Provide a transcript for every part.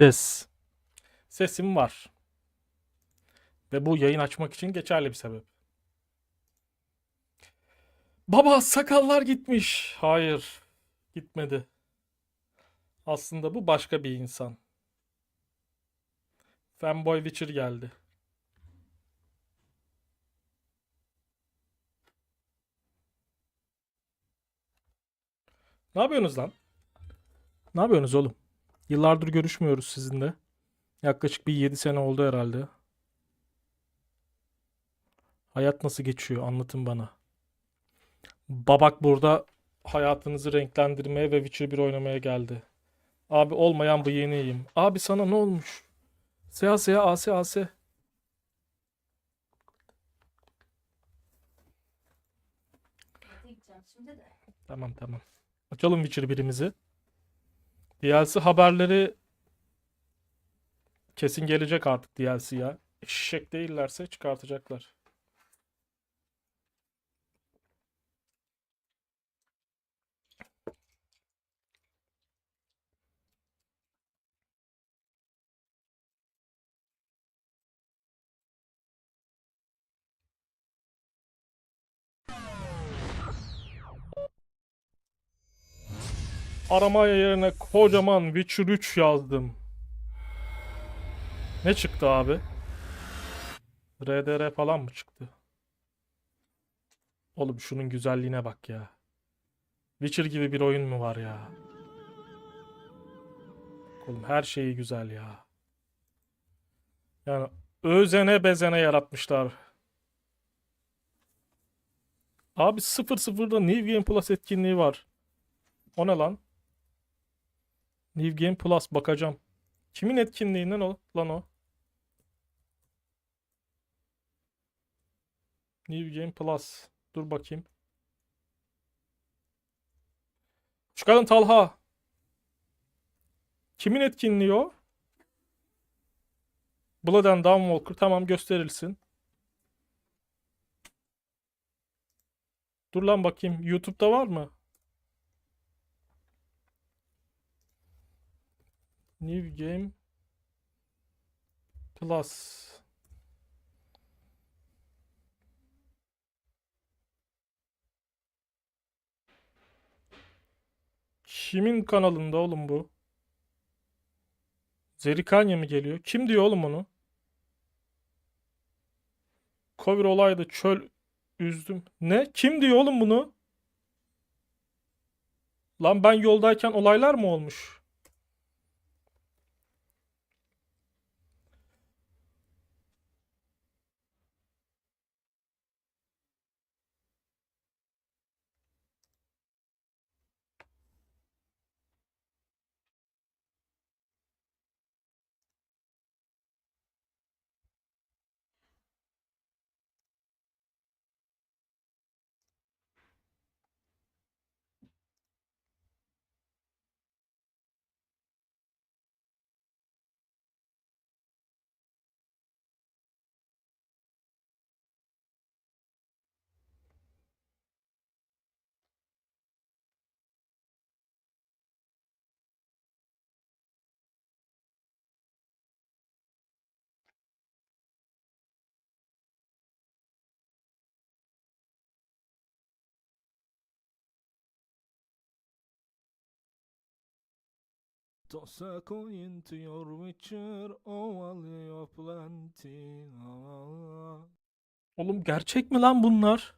Ses. Sesim var. Ve bu yayın açmak için geçerli bir sebep. Baba sakallar gitmiş. Hayır. Gitmedi. Aslında bu başka bir insan. Fanboy Witcher geldi. Ne yapıyorsunuz lan? Ne yapıyorsunuz oğlum? Yıllardır görüşmüyoruz sizinle. Yaklaşık bir 7 sene oldu herhalde. Hayat nasıl geçiyor? Anlatın bana. Babak burada hayatınızı renklendirmeye ve Witcher 1 oynamaya geldi. Abi olmayan bıyığını yiyeyim. Abi sana ne olmuş? Seha seha ase ase. gideceğim şimdi de. Tamam tamam. Açalım Witcher birimizi. DLC haberleri kesin gelecek artık DLC ya. Eşek değillerse çıkartacaklar. Arama yerine kocaman Witcher 3 yazdım. Ne çıktı abi? RDR falan mı çıktı? Oğlum şunun güzelliğine bak ya. Witcher gibi bir oyun mu var ya? Oğlum her şeyi güzel ya. Yani özene bezene yaratmışlar. Abi 0-0'da New Game Plus etkinliği var. O ne lan? New Game Plus bakacağım. Kimin etkinliğinden o lan o? New Game Plus. Dur bakayım. Çıkalım Talha. Kimin etkinliği o? Blood and Dawnwalker. Tamam gösterilsin. Dur lan bakayım. YouTube'da var mı? New Game Plus. Kimin kanalında oğlum bu? Zerikanya mı geliyor? Kim diyor oğlum onu? Covid olaydı çöl üzdüm. Ne? Kim diyor oğlum bunu? Lan ben yoldayken olaylar mı olmuş? Toss a coin to your witcher, ovalıyor plenty. Oğlum gerçek mi lan bunlar?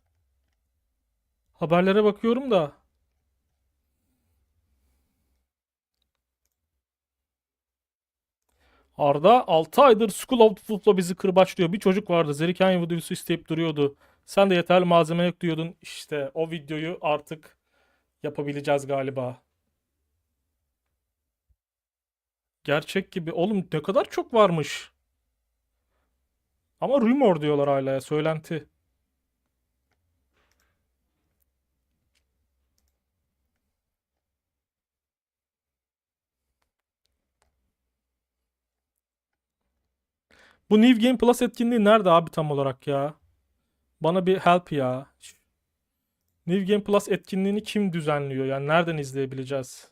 Haberlere bakıyorum da. Arda 6 aydır School of Football'la bizi kırbaçlıyor. Bir çocuk vardı. Zerikanya videosu isteyip duruyordu. Sen de yeterli malzeme yok diyordun. İşte o videoyu artık yapabileceğiz galiba. Gerçek gibi. Oğlum ne kadar çok varmış. Ama rumor diyorlar hala ya. Söylenti. Bu New Game Plus etkinliği nerede abi tam olarak ya? Bana bir help ya. New Game Plus etkinliğini kim düzenliyor? Yani nereden izleyebileceğiz?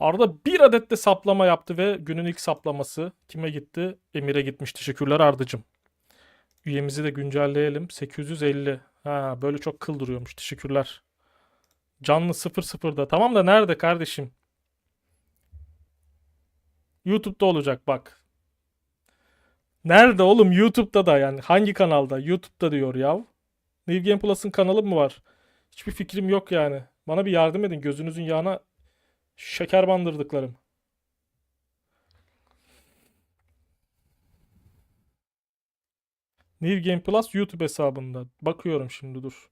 Arda bir adet de saplama yaptı ve günün ilk saplaması kime gitti? Emir'e gitmiş. Teşekkürler Ardacığım. Üyemizi de güncelleyelim. 850. Ha böyle çok kıl duruyormuş. Teşekkürler. Canlı 00'da. Tamam da nerede kardeşim? YouTube'da olacak bak. Nerede oğlum? YouTube'da da yani. Hangi kanalda? YouTube'da diyor yav. New Game Plus'ın kanalı mı var? Hiçbir fikrim yok yani. Bana bir yardım edin. Gözünüzün yağına şeker bandırdıklarım. New Game Plus YouTube hesabında. Bakıyorum şimdi dur.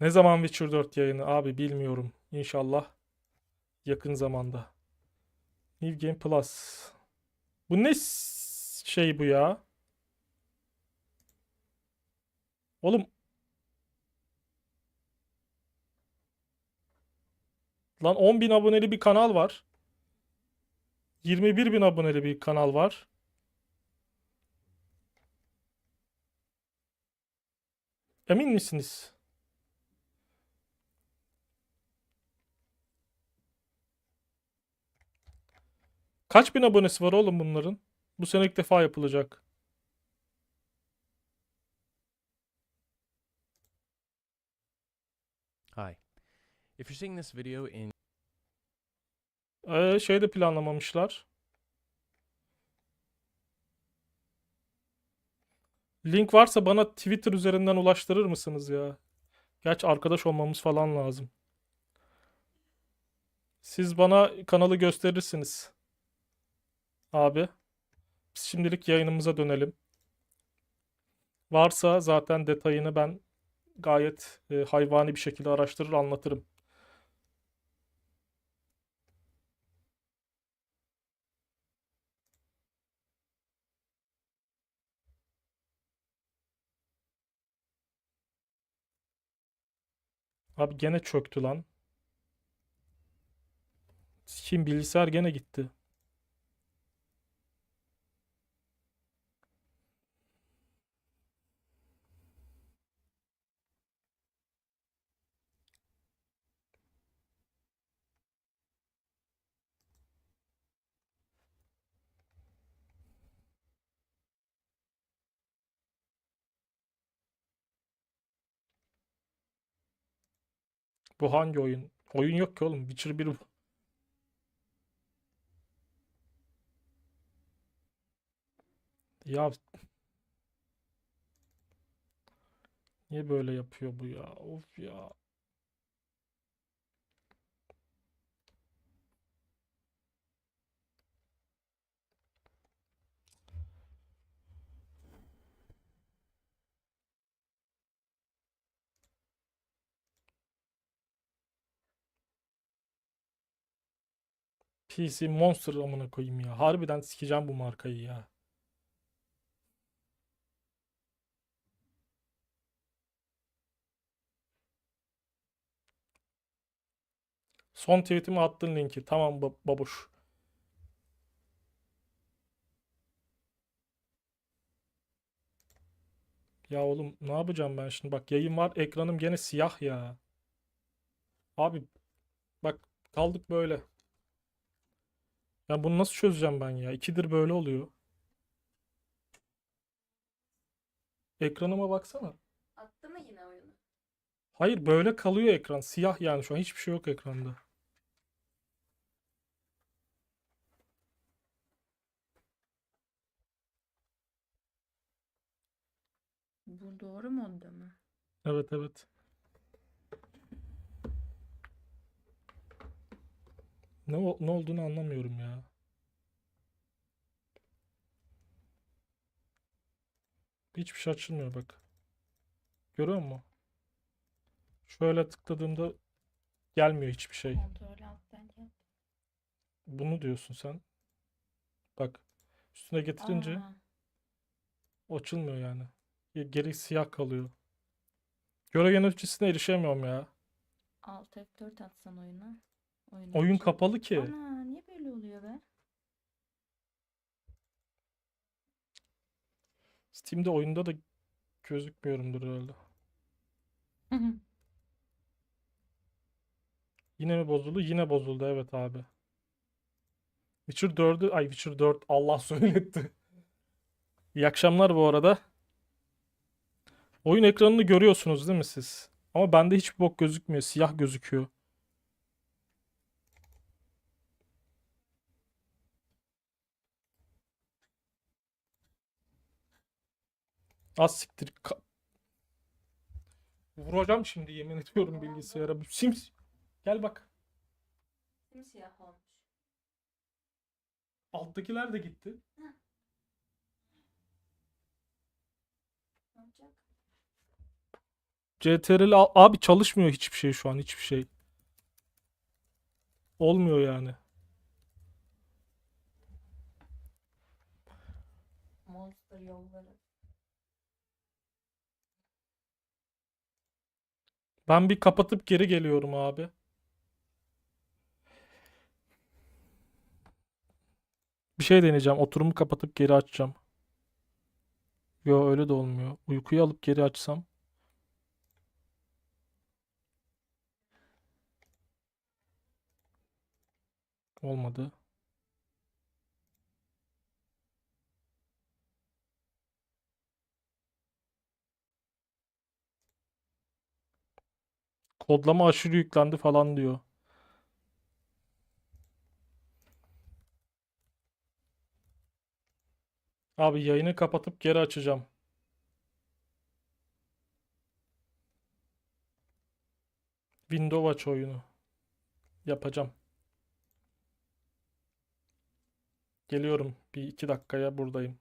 Ne zaman Witcher 4 yayını abi bilmiyorum. İnşallah yakın zamanda. New Game Plus. Bu ne şey bu ya? Oğlum lan 10 bin aboneli bir kanal var. 21 bin aboneli bir kanal var. Emin misiniz? Kaç bin abonesi var oğlum bunların? Bu sene ilk defa yapılacak. Hi. If you're seeing this video in Ee, şey de planlamamışlar. Link varsa bana Twitter üzerinden ulaştırır mısınız ya? Gerçi arkadaş olmamız falan lazım. Siz bana kanalı gösterirsiniz. Abi. Biz şimdilik yayınımıza dönelim. Varsa zaten detayını ben gayet e, hayvani bir şekilde araştırır anlatırım. Abi gene çöktü lan. Kim bilgisayar gene gitti. Bu hangi oyun? Oyun yok ki oğlum. Witcher 1 bu. Ya niye böyle yapıyor bu ya? Of ya. PC Monster amına koyayım ya. Harbiden sikeceğim bu markayı ya. Son tweetime attın linki. Tamam ba- babuş. Ya oğlum ne yapacağım ben şimdi? Bak yayın var. Ekranım gene siyah ya. Abi bak kaldık böyle. Ya bunu nasıl çözeceğim ben ya? İkidir böyle oluyor. Ekranıma baksana. Attı mı yine oyunu? Hayır böyle kalıyor ekran. Siyah yani şu an hiçbir şey yok ekranda. Bu doğru modda mı? Evet evet. Ne ne olduğunu anlamıyorum ya. Hiçbir şey açılmıyor bak. Görüyor musun? Şöyle tıkladığımda gelmiyor hiçbir şey. Bunu diyorsun sen. Bak. Üstüne getirince Aa, açılmıyor yani. Ge- Geri siyah kalıyor. Görev yöneticisine erişemiyorum ya. Alt F4 atsan oyuna. Oyun Oyun kapalı ki. Ana niye böyle oluyor be? Steam'de oyunda da gözükmüyorumdur herhalde. Yine mi bozuldu? Yine bozuldu evet abi. Witcher 4'ü ay Witcher 4 Allah söyletti. İyi akşamlar bu arada. Oyun ekranını görüyorsunuz değil mi siz? Ama bende hiçbir bok gözükmüyor. Siyah gözüküyor. Az siktir. Ka- Vuracağım şimdi yemin ediyorum bilgisayara. Bu Sims. Gel bak. Simsiyah olmuş. Alttakiler de gitti. Ne olacak? CTRL al- abi çalışmıyor hiçbir şey şu an hiçbir şey. Olmuyor yani. Monster yolları. Ben bir kapatıp geri geliyorum abi. Bir şey deneyeceğim. Oturumu kapatıp geri açacağım. Yo öyle de olmuyor. Uykuyu alıp geri açsam. Olmadı. Kodlama aşırı yüklendi falan diyor. Abi yayını kapatıp geri açacağım. Windows aç oyunu. Yapacağım. Geliyorum. Bir iki dakikaya buradayım.